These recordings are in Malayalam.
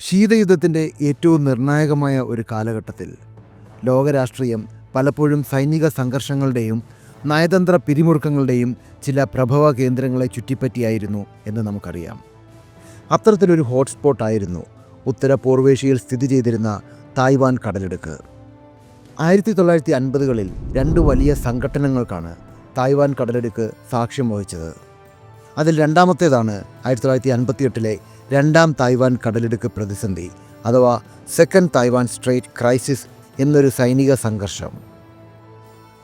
ശീതയുദ്ധത്തിന്റെ ഏറ്റവും നിർണായകമായ ഒരു കാലഘട്ടത്തിൽ ലോകരാഷ്ട്രീയം പലപ്പോഴും സൈനിക സംഘർഷങ്ങളുടെയും നയതന്ത്ര പിരിമുറുക്കങ്ങളുടെയും ചില പ്രഭവ കേന്ദ്രങ്ങളെ ചുറ്റിപ്പറ്റിയായിരുന്നു എന്ന് നമുക്കറിയാം. അത്തരത്തിലൊരു ഹോട്ട്സ്പോട്ടായിരുന്നു ഉത്തര പൂർവേഷ്യയിൽ സ്ഥിതി ചെയ്തിരുന്ന തായ്വാൻ കടലിടുക്ക്. ആയിരത്തി തൊള്ളായിരത്തി അൻപതുകളിൽ രണ്ട് വലിയ സംഘടനകൾക്കാണ് തായ്വാൻ കടലിടുക്ക് സാക്ഷ്യം വഹിച്ചത്. അതിൽ രണ്ടാമത്തേതാണ് ആയിരത്തി തൊള്ളായിരത്തി അൻപത്തിയെട്ടിലെ രണ്ടാം തായ്വാൻ കടലിടുക്ക് പ്രതിസന്ധി അഥവാ സെക്കൻഡ് തായ്വാൻ സ്ട്രേറ്റ് ക്രൈസിസ് എന്നൊരു സൈനിക സംഘർഷം.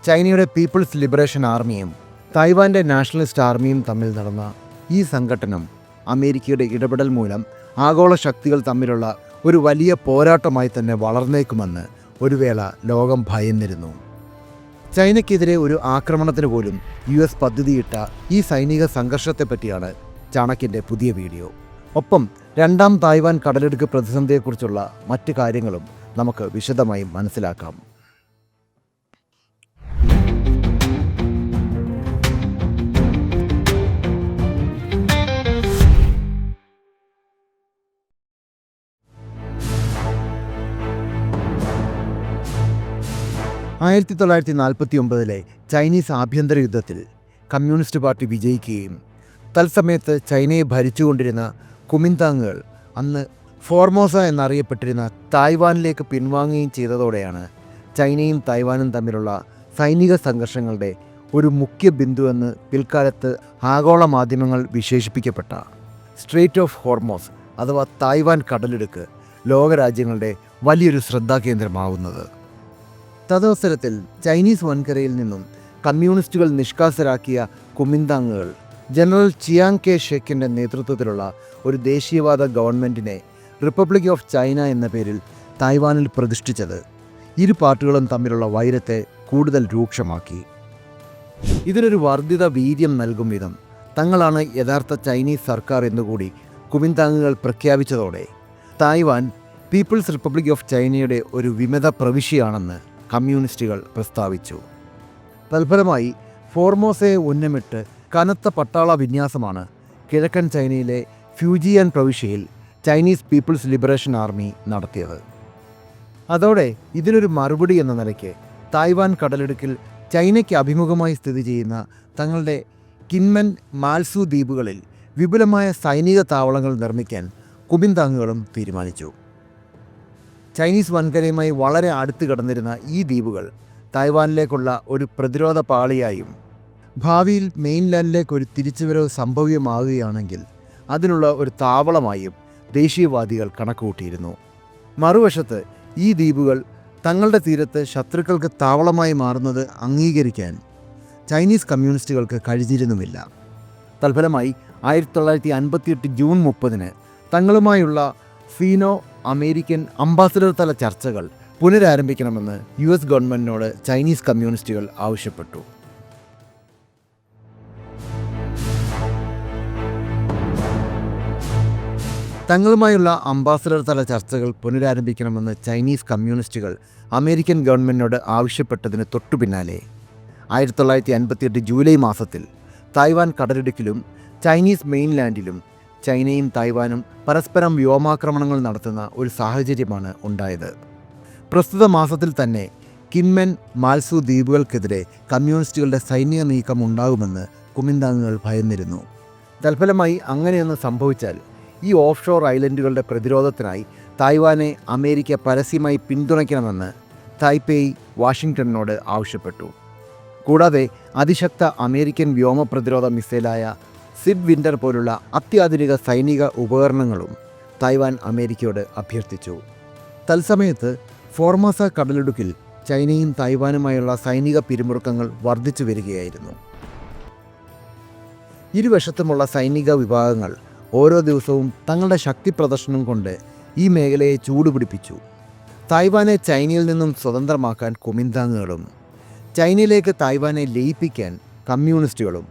ചൈനയുടെ പീപ്പിൾസ് ലിബറേഷൻ ആർമിയും തായ്വാന്റെ നാഷണലിസ്റ്റ് ആർമിയും തമ്മിൽ നടന്ന ഈ സംഘടനം അമേരിക്കയുടെ ഇടപെടൽ മൂലം ആഗോള ശക്തികൾ തമ്മിലുള്ള ഒരു വലിയ പോരാട്ടമായി തന്നെ വളർന്നേക്കുമെന്ന് ഒരു വേള ലോകം ഭയന്നിരുന്നു. ചൈനയ്ക്കെതിരെ ഒരു ആക്രമണത്തിന് പോലും യു എസ് പദ്ധതിയിട്ട ഈ സൈനിക സംഘർഷത്തെപ്പറ്റിയാണ് ചാണക്യന്റെ പുതിയ വീഡിയോ. ഒപ്പം രണ്ടാം തായ്വാൻ കടലെടുക്ക് പ്രതിസന്ധിയെക്കുറിച്ചുള്ള മറ്റ് കാര്യങ്ങളും നമുക്ക് വിശദമായി മനസ്സിലാക്കാം. ആയിരത്തി തൊള്ളായിരത്തി നാൽപ്പത്തി ഒമ്പതിലെ ചൈനീസ് ആഭ്യന്തര യുദ്ധത്തിൽ കമ്മ്യൂണിസ്റ്റ് പാർട്ടി വിജയിക്കുകയും തത്സമയത്ത് ചൈനയെ ഭരിച്ചുകൊണ്ടിരുന്ന കുമിന്താങ്ങുകൾ അന്ന് ഫോർമോസ എന്നറിയപ്പെട്ടിരുന്ന തായ്വാനിലേക്ക് പിൻവാങ്ങുകയും ചെയ്തതോടെയാണ് ചൈനയും തായ്വാനും തമ്മിലുള്ള സൈനിക സംഘർഷങ്ങളുടെ ഒരു മുഖ്യ ബിന്ദുവെന്ന് പിൽക്കാലത്ത് ആഗോള മാധ്യമങ്ങൾ വിശേഷിപ്പിക്കപ്പെട്ട സ്ട്രേറ്റ് ഓഫ് ഹോർമോസ് അഥവാ തായ്വാൻ കടലിടുക്ക് ലോകരാജ്യങ്ങളുടെ വലിയൊരു ശ്രദ്ധാകേന്ദ്രമാവുന്നത്. തദവസരത്തിൽ ചൈനീസ് വൻകരയിൽ നിന്നും കമ്മ്യൂണിസ്റ്റുകൾ നിഷ്കാസരാക്കിയ കുമിന്താങ്ങുകൾ ജനറൽ ചിയാങ് കെ ഷെക്കിന്റെ നേതൃത്വത്തിലുള്ള ഒരു ദേശീയവാദ ഗവൺമെന്റിനെ റിപ്പബ്ലിക് ഓഫ് ചൈന എന്ന പേരിൽ തായ്വാനിൽ പ്രതിഷ്ഠിച്ചത്. ഇരു പാർട്ടികളും തമ്മിലുള്ള വൈരത്തെ കൂടുതൽ രൂക്ഷമാക്കി. ഇതിനൊരു വർദ്ധിത വീര്യം നൽകും വിധം തങ്ങളാണ് യഥാർത്ഥ ചൈനീസ് സർക്കാർ എന്നുകൂടി കുമിന്താങ്ങുകൾ പ്രഖ്യാപിച്ചതോടെ തായ്വാൻ പീപ്പിൾസ് റിപ്പബ്ലിക് ഓഫ് ചൈനയുടെ ഒരു വിമത പ്രവിശ്യയാണെന്ന് കമ്മ്യൂണിസ്റ്റുകൾ പ്രസ്താവിച്ചു. തൽഫലമായി ഫോർമോസയെ ഉന്നമിട്ട് കനത്ത പട്ടാള വിന്യാസമാണ് കിഴക്കൻ ചൈനയിലെ ഫ്യൂജിയൻ പ്രവിശ്യയിൽ ചൈനീസ് പീപ്പിൾസ് ലിബറേഷൻ ആർമി നടത്തിയത്. അതോടെ ഇതിനൊരു മറുപടി എന്ന നിലയ്ക്ക് തായ്വാൻ കടലിടുക്കിൽ ചൈനയ്ക്ക് അഭിമുഖമായി സ്ഥിതി ചെയ്യുന്ന തങ്ങളുടെ കിൻമൻ മാൽസു ദ്വീപുകളിൽ വിപുലമായ സൈനിക താവളങ്ങൾ നിർമ്മിക്കാൻ കുമിന്താങ്ങുകളും തീരുമാനിച്ചു. ചൈനീസ് വൻകരയുമായി വളരെ അടുത്ത് കിടന്നിരുന്ന ഈ ദ്വീപുകൾ തായ്വാനിലേക്കുള്ള ഒരു പ്രതിരോധ പാളിയായും ഭാവിയിൽ മെയിൻലാൻഡിലേക്ക് ഒരു തിരിച്ചുവരവ് സംഭവ്യമാകുകയാണെങ്കിൽ അതിനുള്ള ഒരു താവളമായും ദേശീയവാദികൾ കണക്കുകൂട്ടിയിരുന്നു. മറുവശത്ത് ഈ ദ്വീപുകൾ തങ്ങളുടെ തീരത്ത് ശത്രുക്കൾക്ക് താവളമായി മാറുന്നത് അംഗീകരിക്കാൻ ചൈനീസ് കമ്മ്യൂണിസ്റ്റുകൾക്ക് കഴിഞ്ഞിരുന്നുമില്ല. തൽഫലമായി ആയിരത്തി തൊള്ളായിരത്തി അൻപത്തിയെട്ട് ജൂൺ മുപ്പതിന് തങ്ങളുമായുള്ള സീനോ അമേരിക്കൻ അംബാസഡർ തല ചർച്ചകൾ പുനരാരംഭിക്കണമെന്ന് യു എസ് ഗവൺമെന്റിനോട് ചൈനീസ് കമ്മ്യൂണിസ്റ്റുകൾ ആവശ്യപ്പെട്ടു. തങ്ങളുമായുള്ള അംബാസഡർ തല ചർച്ചകൾ പുനരാരംഭിക്കണമെന്ന് ചൈനീസ് കമ്മ്യൂണിസ്റ്റുകൾ അമേരിക്കൻ ഗവൺമെന്റിനോട് ആവശ്യപ്പെട്ടതിന് തൊട്ടു പിന്നാലെ. ആയിരത്തി തൊള്ളായിരത്തി അൻപത്തിയെട്ട് ജൂലൈ മാസത്തിൽ തായ്വാൻ കടലിടുക്കിലും ചൈനീസ് മെയിൻലാൻഡിലും ചൈനയും തായ്വാനും പരസ്പരം വ്യോമാക്രമണങ്ങൾ നടത്തുന്ന ഒരു സാഹചര്യമാണ് ഉണ്ടായത്. പ്രസ്തുത മാസത്തിൽ തന്നെ കിൻമെൻ മാൽസു ദ്വീപുകൾക്കെതിരെ കമ്മ്യൂണിസ്റ്റുകളുടെ സൈനിക നീക്കം ഉണ്ടാകുമെന്ന് കുമിന്താങ്ങുകൾ ഭയന്നിരുന്നു. തൽഫലമായി അങ്ങനെയൊന്ന് സംഭവിച്ചാൽ ഈ ഓഫ്ഷോർ ഐലൻഡുകളുടെ പ്രതിരോധത്തിനായി തായ്വാനെ അമേരിക്ക പരസ്യമായി പിന്തുണയ്ക്കണമെന്ന് തായ്പേയ് വാഷിംഗ്ടണിനോട് ആവശ്യപ്പെട്ടു. കൂടാതെ അതിശക്ത അമേരിക്കൻ വ്യോമ പ്രതിരോധ മിസൈലായ സിഡ് വിന്റർ പോലുള്ള അത്യാധുനിക സൈനിക ഉപകരണങ്ങളും തായ്വാൻ അമേരിക്കയോട് അഭ്യർത്ഥിച്ചു. തത്സമയത്ത് ഫോർമോസ കടലിടുക്കിൽ ചൈനയും തായ്വാനുമായുള്ള സൈനിക പിരിമുറുക്കങ്ങൾ വർദ്ധിച്ചു വരികയായിരുന്നു. ഇരുവശത്തുമുള്ള സൈനിക വിഭാഗങ്ങൾ ഓരോ ദിവസവും തങ്ങളുടെ ശക്തി പ്രദർശനം കൊണ്ട് ഈ മേഖലയെ ചൂടുപിടിപ്പിച്ചു. തായ്വാനെ ചൈനയിൽ നിന്നും സ്വതന്ത്രമാക്കാൻ കുമിന്താങ്ങുകളും ചൈനയിലേക്ക് തായ്വാനെ ലയിപ്പിക്കാൻ കമ്മ്യൂണിസ്റ്റുകളും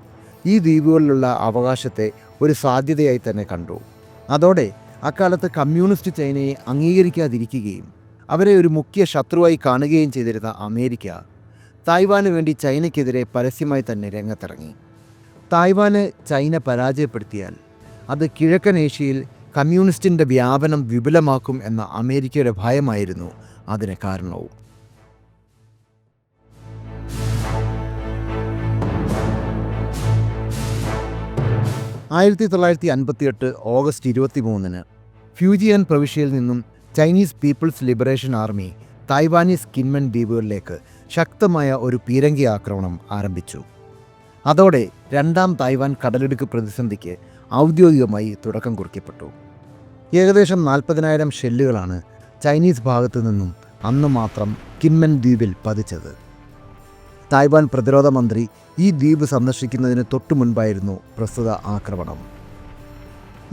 ഈ ദ്വീപുകളിലുള്ള അവകാശത്തെ ഒരു സാധ്യതയായി തന്നെ കണ്ടു. അതോടെ അക്കാലത്ത് കമ്മ്യൂണിസ്റ്റ് ചൈനയെ അംഗീകരിക്കാതിരിക്കുകയും അവരെ ഒരു മുഖ്യ ശത്രുവായി കാണുകയും ചെയ്തിരുന്ന അമേരിക്ക തായ്വാന് വേണ്ടി ചൈനയ്ക്കെതിരെ പരസ്യമായി തന്നെ രംഗത്തിറങ്ങി. തായ്വാന് ചൈന പരാജയപ്പെടുത്തിയാൽ അത് കിഴക്കൻ ഏഷ്യയിൽ കമ്മ്യൂണിസ്റ്റിന്റെ വ്യാപനം വിപുലമാക്കും എന്ന അമേരിക്കയുടെ ഭയമായിരുന്നു അതിന് കാരണവും. ആയിരത്തി തൊള്ളായിരത്തി അൻപത്തിയെട്ട് ഓഗസ്റ്റ് ഇരുപത്തി മൂന്നിന് ഫ്യൂജിയൻ പ്രവിശ്യയിൽ നിന്നും Chinese People's Liberation Army Taiwanese Kinmen ദ്വീപുകളിലേക്ക് ശക്തമായ ഒരു പീരങ്കി ആക്രമണം ആരംഭിച്ചു. അതോടെ രണ്ടാം തായ്വാൻ കടലിടുക്ക് പ്രതിസന്ധിക്ക് ഔദ്യോഗികമായി തുടക്കം കുറിക്കപ്പെട്ടു. ഏകദേശം നാൽപ്പതിനായിരം ഷെല്ലുകളാണ് ചൈനീസ് ഭാഗത്തു നിന്നും അന്ന് മാത്രം കിൻമൻ ദ്വീപിൽ പതിച്ചത്. തായ്വാൻ പ്രതിരോധ മന്ത്രി ഈ ദ്വീപ് സന്ദർശിക്കുന്നതിന് തൊട്ടു മുൻപായിരുന്നു പ്രസ്തുത ആക്രമണം.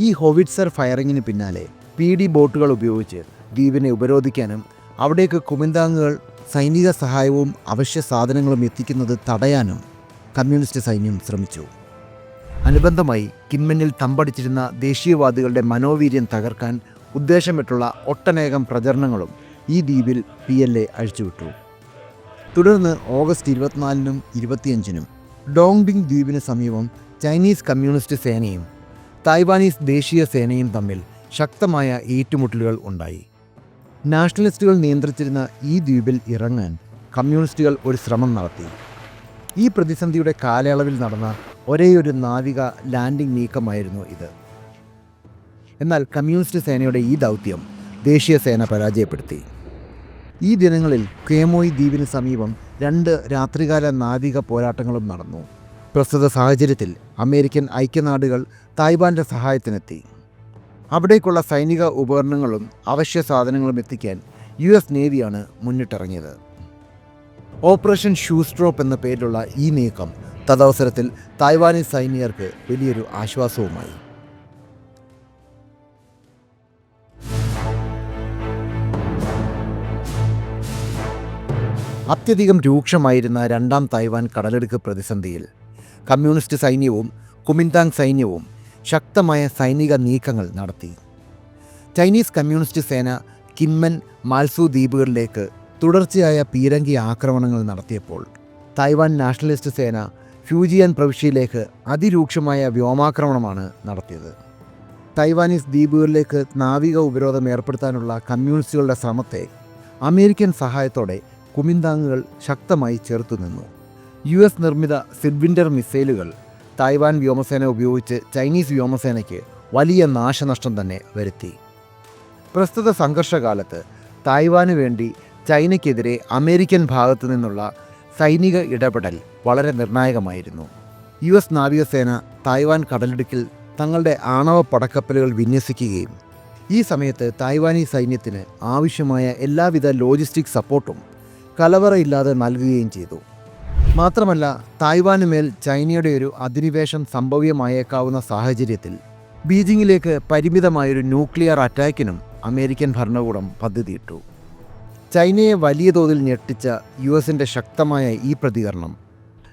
ഈ ഹോവിറ്റ്സർ ഫയറിങ്ങിന് പിന്നാലെ പി ഡി ബോട്ടുകൾ ഉപയോഗിച്ച് ദ്വീപിനെ ഉപരോധിക്കാനും അവിടേക്ക് കുമിന്താങ്ങുകൾ സൈനിക സഹായവും അവശ്യ സാധനങ്ങളും എത്തിക്കുന്നത് തടയാനും കമ്മ്യൂണിസ്റ്റ് സൈന്യം ശ്രമിച്ചു. അനുബന്ധമായി കിൻമന്നിൽ തമ്പടിച്ചിരുന്ന ദേശീയവാദികളുടെ മനോവീര്യം തകർക്കാൻ ഉദ്ദേശമിട്ടുള്ള ഒട്ടനേകം പ്രചരണങ്ങളും ഈ ദ്വീപിൽ പി എൽ എ അഴിച്ചുവിട്ടു. തുടർന്ന് ഓഗസ്റ്റ് ഇരുപത്തിനാലിനും ഇരുപത്തിയഞ്ചിനും ഡോങ്ഡിങ് ദ്വീപിന് സമീപം ചൈനീസ് കമ്മ്യൂണിസ്റ്റ് സേനയും തായ്വാനീസ് ദേശീയ സേനയും തമ്മിൽ ശക്തമായ ഏറ്റുമുട്ടലുകൾ ഉണ്ടായി. നാഷണലിസ്റ്റുകൾ നിയന്ത്രിച്ചിരുന്ന ഈ ദ്വീപിൽ ഇറങ്ങാൻ കമ്മ്യൂണിസ്റ്റുകൾ ഒരു ശ്രമം നടത്തി. ഈ പ്രതിസന്ധിയുടെ കാലയളവിൽ നടന്ന ഒരേയൊരു നാവിക ലാൻഡിംഗ് നീക്കമായിരുന്നു ഇത്. എന്നാൽ കമ്മ്യൂണിസ്റ്റ് സേനയുടെ ഈ ദൗത്യം ദേശീയ സേന പരാജയപ്പെടുത്തി. ഈ ദിനങ്ങളിൽ കേമോയ് ദ്വീപിന് സമീപം രണ്ട് രാത്രികാല നാവിക പോരാട്ടങ്ങളും നടന്നു. പ്രസ്തുത സാഹചര്യത്തിൽ അമേരിക്കൻ ഐക്യനാടുകൾ തായ്വാന്റെ സഹായത്തിനെത്തി. അവിടേക്കുള്ള സൈനിക ഉപകരണങ്ങളും അവശ്യ സാധനങ്ങളും എത്തിക്കാൻ യു എസ് നേവിയാണ് മുന്നിട്ടിറങ്ങിയത്. ഓപ്പറേഷൻ ഷൂസ്ട്രോപ്പ് എന്ന പേരിലുള്ള ഈ നീക്കം തദവസരത്തിൽ തായ്വാനീസ് സൈനികർക്ക് വലിയൊരു ആശ്വാസവുമായി. അത്യധികം രൂക്ഷമായിരുന്ന രണ്ടാം തായ്വാൻ കടലെടുക്ക് പ്രതിസന്ധിയിൽ കമ്മ്യൂണിസ്റ്റ് സൈന്യവും കുമിന്താങ് സൈന്യവും ശക്തമായ സൈനിക നീക്കങ്ങൾ നടത്തി. ചൈനീസ് കമ്മ്യൂണിസ്റ്റ് സേന കിൻമൻ മാൽസു ദ്വീപുകളിലേക്ക് തുടർച്ചയായ പീരങ്കി ആക്രമണങ്ങൾ നടത്തിയപ്പോൾ തായ്വാൻ നാഷണലിസ്റ്റ് സേന ഫ്യൂജിയൻ പ്രവിശ്യയിലേക്ക് അതിരൂക്ഷമായ വ്യോമാക്രമണമാണ് നടത്തിയത്. തൈവാനീസ് ദ്വീപുകളിലേക്ക് നാവിക ഉപരോധം ഏർപ്പെടുത്താനുള്ള കമ്മ്യൂണിസ്റ്റുകളുടെ ശ്രമത്തെ അമേരിക്കൻ സഹായത്തോടെ കുമിന്താങ്ങുകൾ ശക്തമായി ചെറുത്തുനിന്നു യു എസ് നിർമ്മിത സിഡ്വിൻഡർ മിസൈലുകൾ തായ്വാൻ വ്യോമസേന ഉപയോഗിച്ച് ചൈനീസ് വ്യോമസേനയ്ക്ക് വലിയ നാശനഷ്ടം തന്നെ വരുത്തി. പ്രസ്തുത സംഘർഷകാലത്ത് തായ്വാന് വേണ്ടി ചൈനയ്ക്കെതിരെ അമേരിക്കൻ ഭാഗത്തു നിന്നുള്ള സൈനിക ഇടപെടൽ വളരെ നിർണായകമായിരുന്നു. യു എസ് നാവികസേന തായ്വാൻ കടലിടുക്കിൽ തങ്ങളുടെ ആണവ പടക്കപ്പലുകൾ വിന്യസിക്കുകയും ഈ സമയത്ത് തായ്വാനി സൈന്യത്തിന് ആവശ്യമായ എല്ലാവിധ ലോജിസ്റ്റിക് സപ്പോർട്ടും കലവറയില്ലാതെ നൽകുകയും ചെയ്തു. മാത്രമല്ല തായ്വാന് മേൽ ചൈനയുടെ ഒരു അധിനിവേശം സംഭവ്യമായേക്കാവുന്ന സാഹചര്യത്തിൽ ബീജിംഗിലേക്ക് പരിമിതമായൊരു ന്യൂക്ലിയർ അറ്റാക്കിനും അമേരിക്കൻ ഭരണകൂടം പദ്ധതിയിട്ടു. ചൈനയെ വലിയ തോതിൽ ഞെട്ടിച്ച യു എസിന്റെ ശക്തമായ ഈ പ്രതികരണം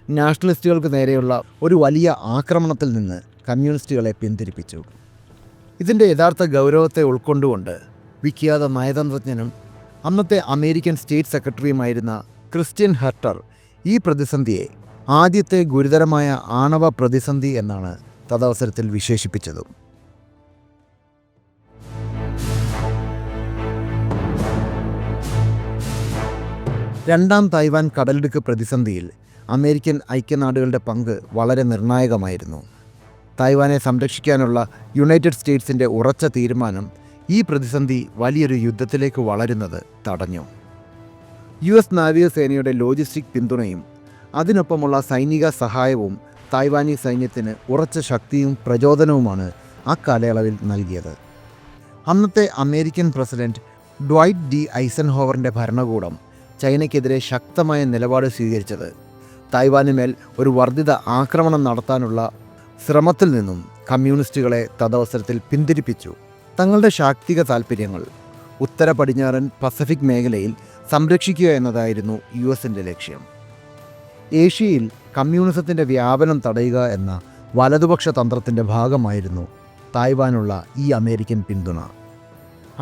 നാഷണലിസ്റ്റുകൾക്ക് നേരെയുള്ള ഒരു വലിയ ആക്രമണത്തിൽ നിന്ന് കമ്മ്യൂണിസ്റ്റുകളെ പിന്തിരിപ്പിച്ചു. ഇതിന്റെ യഥാർത്ഥ ഗൗരവത്തെ ഉൾക്കൊണ്ടുകൊണ്ട് വിഖ്യാത നയതന്ത്രജ്ഞനും അന്നത്തെ അമേരിക്കൻ സ്റ്റേറ്റ് സെക്രട്ടറിയുമായിരുന്ന ക്രിസ്ത്യൻ ഹർട്ടർ ഈ പ്രതിസന്ധിയെ ആദ്യത്തെ ഗുരുതരമായ ആണവ പ്രതിസന്ധി എന്നാണ് തദവസരത്തിൽ വിശേഷിപ്പിച്ചത്. രണ്ടാം തായ്വാൻ കടലിടുക്ക് പ്രതിസന്ധിയിൽ അമേരിക്കൻ ഐക്യനാടുകളുടെ പങ്ക് വളരെ നിർണായകമായിരുന്നു. തായ്വാനെ സംരക്ഷിക്കാനുള്ള യുണൈറ്റഡ് സ്റ്റേറ്റ്സിന്റെ ഉറച്ച തീരുമാനം ഈ പ്രതിസന്ധി വലിയൊരു യുദ്ധത്തിലേക്ക് വളരുന്നത് തടഞ്ഞു. യു എസ് നാവികസേനയുടെ ലോജിസ്റ്റിക് പിന്തുണയും അതിനൊപ്പമുള്ള സൈനിക സഹായവും തായ്വാനി സൈന്യത്തിന് ഉറച്ച ശക്തിയും പ്രചോദനവുമാണ് ആ കാലയളവിൽ നൽകിയത്. അന്നത്തെ അമേരിക്കൻ പ്രസിഡന്റ് ഡ്വൈറ്റ് ഡി ഐസൻഹോവറിന്റെ ഭരണകൂടം ചൈനയ്ക്കെതിരെ ശക്തമായ നിലപാട് സ്വീകരിച്ചത്. തായ്വാന് മേൽ ഒരു വർദ്ധിത ആക്രമണം നടത്താനുള്ള ശ്രമത്തിൽ നിന്നും കമ്മ്യൂണിസ്റ്റുകളെ തദവസരത്തിൽ പിന്തിരിപ്പിച്ചു. തങ്ങളുടെ ശാക്തിക താൽപ്പര്യങ്ങൾ. ഉത്തര പടിഞ്ഞാറൻ പസഫിക് മേഖലയിൽ സംരക്ഷിക്കുക എന്നതായിരുന്നു യു എസിന്റെ ലക്ഷ്യം. ഏഷ്യയിൽ കമ്മ്യൂണിസത്തിന്റെ വ്യാപനം തടയുക എന്ന വലതുപക്ഷ തന്ത്രത്തിന്റെ ഭാഗമായിരുന്നു തായ്വാനുള്ള ഈ അമേരിക്കൻ പിന്തുണ.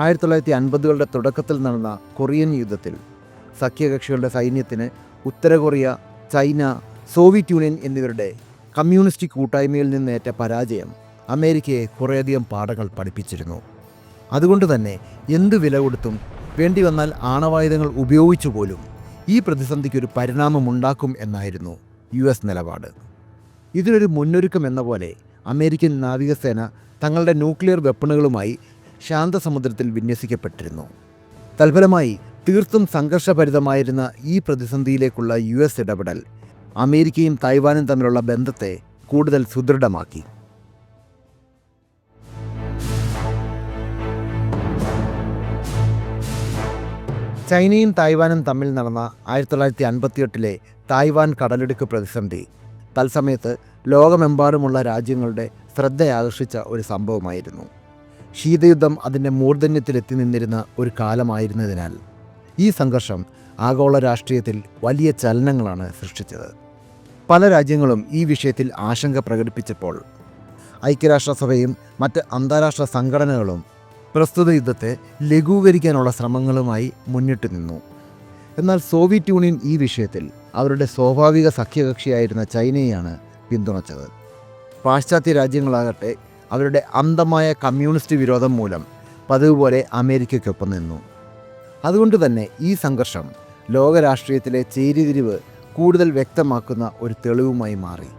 ആയിരത്തി തൊള്ളായിരത്തി അൻപതുകളുടെ തുടക്കത്തിൽ നടന്ന കൊറിയൻ യുദ്ധത്തിൽ സഖ്യകക്ഷികളുടെ സൈന്യത്തിന് ഉത്തര കൊറിയ ചൈന സോവിയറ്റ് യൂണിയൻ എന്നിവരുടെ കമ്മ്യൂണിസ്റ്റ് കൂട്ടായ്മയിൽ നിന്നേറ്റ പരാജയം അമേരിക്കയെ കുറേയധികം പാഠങ്ങൾ പഠിപ്പിച്ചിരുന്നു. അതുകൊണ്ട് തന്നെ എന്ത് വില കൊടുത്തും വേണ്ടി വന്നാൽ ആണവായുധങ്ങൾ ഉപയോഗിച്ചു പോലും ഈ പ്രതിസന്ധിക്കൊരു പരിണാമമുണ്ടാക്കും എന്നായിരുന്നു യു എസ് നിലപാട്. ഇതിനൊരു മുന്നൊരുക്കം എന്ന പോലെ അമേരിക്കൻ നാവികസേന തങ്ങളുടെ ന്യൂക്ലിയർ വെപ്പണുകളുമായി ശാന്തസമുദ്രത്തിൽ വിന്യസിക്കപ്പെട്ടിരുന്നു. തൽഫലമായി തീർത്തും സംഘർഷഭരിതമായിരുന്ന ഈ പ്രതിസന്ധിയിലേക്കുള്ള യു എസ് ഇടപെടൽ അമേരിക്കയും തായ്വാനും തമ്മിലുള്ള ബന്ധത്തെ കൂടുതൽ സുദൃഢമാക്കി. ചൈനയും തായ്വാനും തമ്മിൽ നടന്ന ആയിരത്തി തൊള്ളായിരത്തി അൻപത്തിയെട്ടിലെ തായ്വാൻ കടലെടുക്ക് പ്രതിസന്ധി. തത്സമയത്ത് ലോകമെമ്പാടുമുള്ള രാജ്യങ്ങളുടെ ശ്രദ്ധയാകർഷിച്ച ഒരു സംഭവമായിരുന്നു. ശീതയുദ്ധം അതിന്റെ മൂർധന്യത്തിലെത്തി നിന്നിരുന്ന ഒരു കാലമായിരുന്നതിനാൽ ഈ സംഘർഷം ആഗോള രാഷ്ട്രീയത്തിൽ വലിയ ചലനങ്ങളാണ് സൃഷ്ടിച്ചത്. പല രാജ്യങ്ങളും ഈ വിഷയത്തിൽ ആശങ്ക പ്രകടിപ്പിച്ചപ്പോൾ ഐക്യരാഷ്ട്രസഭയും മറ്റ് അന്താരാഷ്ട്ര സംഘടനകളും പ്രസ്തുത യുദ്ധത്തെ ലഘൂകരിക്കാനുള്ള ശ്രമങ്ങളുമായി മുന്നിട്ട് നിന്നു. എന്നാൽ സോവിയറ്റ് യൂണിയൻ ഈ വിഷയത്തിൽ അവരുടെ സ്വാഭാവിക സഖ്യകക്ഷിയായിരുന്ന ചൈനയെയാണ് പിന്തുണച്ചത്. പാശ്ചാത്യ രാജ്യങ്ങളാകട്ടെ അവരുടെ അന്ധമായ കമ്മ്യൂണിസ്റ്റ് വിരോധം മൂലം പതിവ് പോലെ അമേരിക്കയ്ക്കൊപ്പം നിന്നു. അതുകൊണ്ട് തന്നെ ഈ സംഘർഷം ലോകരാഷ്ട്രീയത്തിലെ ചേരിതിരിവ് കൂടുതൽ വ്യക്തമാക്കുന്ന ഒരു തെളിവുമായി മാറി.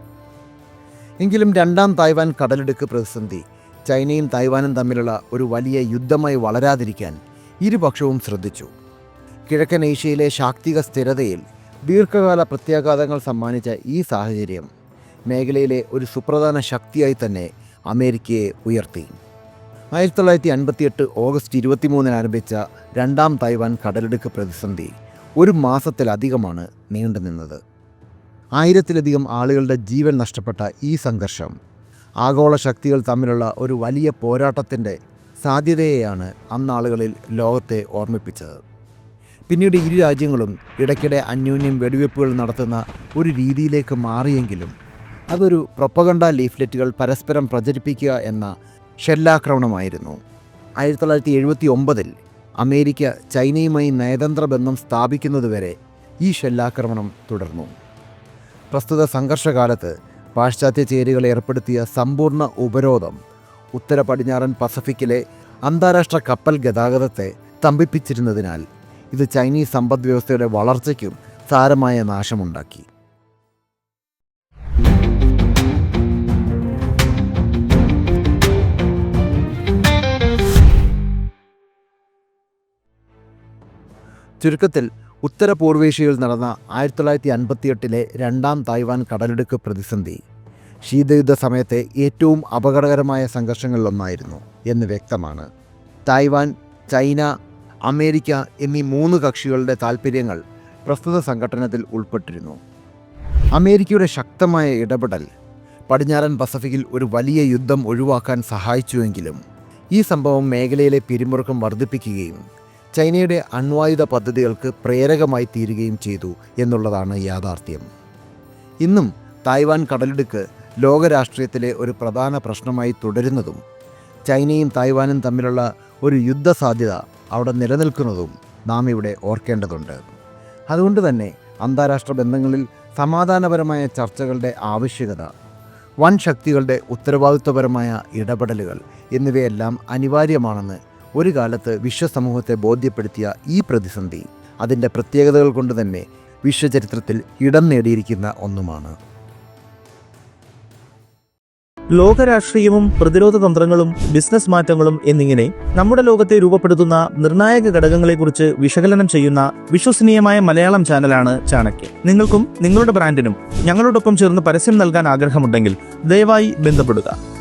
എങ്കിലും രണ്ടാം തായ്വാൻ കടലെടുക്ക് പ്രതിസന്ധി ചൈനയും തായ്വാനും തമ്മിലുള്ള ഒരു വലിയ യുദ്ധമായി വളരാതിരിക്കാൻ ഇരുപക്ഷവും ശ്രദ്ധിച്ചു. കിഴക്കൻ ഏഷ്യയിലെ ശാക്തിക സ്ഥിരതയിൽ ദീർഘകാല പ്രത്യാഘാതങ്ങൾ സമ്മാനിച്ച ഈ സാഹചര്യം മേഖലയിലെ ഒരു സുപ്രധാന ശക്തിയായി തന്നെ അമേരിക്കയെ ഉയർത്തി. ആയിരത്തി തൊള്ളായിരത്തി അൻപത്തിയെട്ട് ഓഗസ്റ്റ് ഇരുപത്തിമൂന്നിന് ആരംഭിച്ച രണ്ടാം തായ്വാൻ കടലെടുക്ക് പ്രതിസന്ധി ഒരു മാസത്തിലധികമാണ് നീണ്ടുനിന്നത്. ആയിരത്തിലധികം ആളുകളുടെ ജീവൻ നഷ്ടപ്പെട്ട ഈ സംഘർഷം ആഗോള ശക്തികൾ തമ്മിലുള്ള ഒരു വലിയ പോരാട്ടത്തിന്റെ സാധ്യതയെയാണ് അന്നാളുകളിൽ ലോകത്തെ ഓർമ്മിപ്പിച്ചത്. പിന്നീട് ഇരു രാജ്യങ്ങളും ഇടയ്ക്കിടെ അന്യോന്യം വെടിവെപ്പുകൾ നടത്തുന്ന ഒരു രീതിയിലേക്ക് മാറിയെങ്കിലും അതൊരു പ്രൊപ്പഗണ്ട ലീഫ്ലെറ്റുകൾ പരസ്പരം പ്രചരിപ്പിക്കുക എന്ന ഷെല്ലാക്രമണമായിരുന്നു. ആയിരത്തി തൊള്ളായിരത്തി എഴുപത്തി ഒമ്പതിൽ അമേരിക്ക ചൈനയുമായി നയതന്ത്ര ബന്ധം സ്ഥാപിക്കുന്നതുവരെ ഈ ഷെല്ലാക്രമണം തുടർന്നു. പ്രസ്തുത സംഘർഷകാലത്ത് പാശ്ചാത്യ ചേരികൾ ഏർപ്പെടുത്തിയ സമ്പൂർണ ഉപരോധം ഉത്തര പടിഞ്ഞാറൻ പസഫിക്കിലെ അന്താരാഷ്ട്ര കപ്പൽ ഗതാഗതത്തെ സ്തംഭിപ്പിച്ചിരുന്നതിനാൽ ഇത് ചൈനീസ് സമ്പദ് വ്യവസ്ഥയുടെ വളർച്ചയ്ക്കും സാരമായ നാശമുണ്ടാക്കി. ചുരുക്കത്തിൽ ഉത്തര പൂർവേഷ്യയിൽ നടന്ന ആയിരത്തി തൊള്ളായിരത്തി അൻപത്തിയെട്ടിലെ രണ്ടാം തായ്വാൻ കടലെടുക്ക് പ്രതിസന്ധി. ശീതയുദ്ധ സമയത്തെ ഏറ്റവും അപകടകരമായ സംഘർഷങ്ങളിലൊന്നായിരുന്നു എന്ന് വ്യക്തമാണ്. തായ്വാൻ ചൈന അമേരിക്ക എന്നീ മൂന്ന് കക്ഷികളുടെ താൽപ്പര്യങ്ങൾ പ്രസ്തുത സംഘടനത്തിൽ ഉൾപ്പെട്ടിരുന്നു. അമേരിക്കയുടെ ശക്തമായ ഇടപെടൽ പടിഞ്ഞാറൻ പസഫിക്കിൽ ഒരു വലിയ യുദ്ധം ഒഴിവാക്കാൻ സഹായിച്ചുവെങ്കിലും ഈ സംഭവം മേഖലയിലെ പിരിമുറുക്കം വർദ്ധിപ്പിക്കുകയും ചൈനയുടെ അണ്വായുധ പദ്ധതികൾക്ക് പ്രേരകമായി തീരുകയും ചെയ്തു എന്നുള്ളതാണ് യാഥാർത്ഥ്യം. ഇന്നും തായ്വാൻ കടലിടുക്ക് ലോകരാഷ്ട്രീയത്തിലെ ഒരു പ്രധാന പ്രശ്നമായി തുടരുന്നതും ചൈനയും തായ്വാനും തമ്മിലുള്ള ഒരു യുദ്ധ സാധ്യത അവിടെ നിലനിൽക്കുന്നതും നാം ഇവിടെ ഓർക്കേണ്ടതുണ്ട്. അതുകൊണ്ട് തന്നെ അന്താരാഷ്ട്ര ബന്ധങ്ങളിൽ സമാധാനപരമായ ചർച്ചകളുടെ ആവശ്യകത വൻ ശക്തികളുടെ ഉത്തരവാദിത്വപരമായ ഇടപെടലുകൾ എന്നിവയെല്ലാം അനിവാര്യമാണെന്ന് ഒരു കാലത്ത് വിശ്വസമൂഹത്തെ ബോധ്യപ്പെടുത്തിയ ഈ പ്രതിസന്ധി അതിന്റെ പ്രത്യേകതകൾ കൊണ്ട് തന്നെ വിശ്വചരിത്രത്തിൽ ഇടം നേടിയിരിക്കുന്ന ഒന്നുമാണ്. ലോകരാഷ്ട്രീയവും പ്രതിരോധ തന്ത്രങ്ങളും ബിസിനസ് മാറ്റങ്ങളും എന്നിങ്ങനെ നമ്മുടെ ലോകത്തെ രൂപപ്പെടുത്തുന്ന നിർണായക ഘടകങ്ങളെക്കുറിച്ച് വിശകലനം ചെയ്യുന്ന വിശ്വസനീയമായ മലയാളം ചാനലാണ് ചാണക്യ. നിങ്ങൾക്കും നിങ്ങളുടെ ബ്രാൻഡിനും ഞങ്ങളോടൊപ്പം ചേർന്ന് പരസ്യം നൽകാൻ ആഗ്രഹമുണ്ടെങ്കിൽ ദയവായി ബന്ധപ്പെടുക.